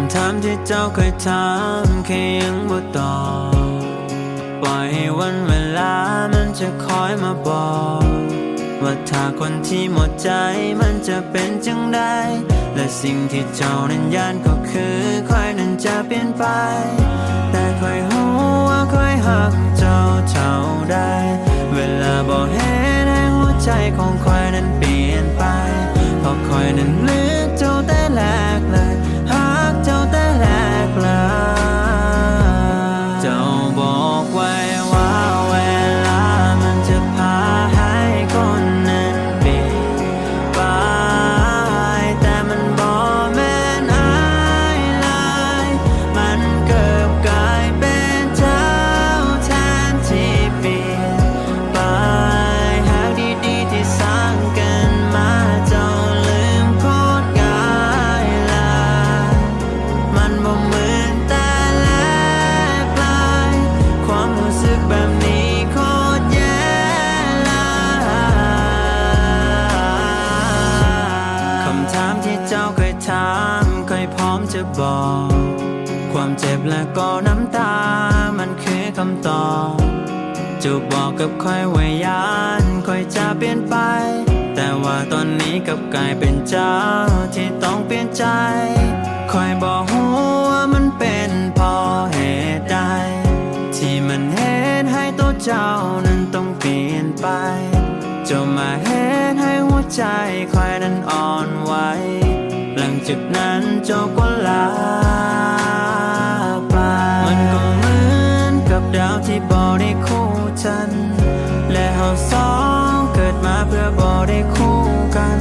ำถามที่เจ้าเคยถามแค่ยังบ่ตอบปล่อยให้วันเวลามันจะคอยมาบอก ว่าถ้าคนที่หมดใจมันจะเป็นจังใดและสิ่งที่เจ้านั้นยานก็คือคอยนั้นจะเปลี่ยนไป แต่คอยหูว่าคอยหักเจ้าเท่าใดเวลาบอกเห็นให้หัวใจของคอย เจ้าเคยถามเคยพร้อมจะบอก ความเจ็บและก็น้ำตา มันคือคำตอบจะบอกกับค่อยว่ายานค่อยจะเปลี่ยนไป แต่ว่าตอนนี้กับกลายเป็นเจ้าที่ต้องเปลี่ยนใจคอยบอกหัวามันเป็นพอเหตุใดที่มันเหตุให้ตัวเจ้านั้นต้องเปลี่ยนไป จะมาเหตุให้หัวใจใครนั้นอ่อนไหวหลังจากนั้นเจ้าก็ลาไป มันก็เหมือนกับดาวที่บอได้คู่ฉัน และเราสองเกิดมาเพื่อบอได้คู่กัน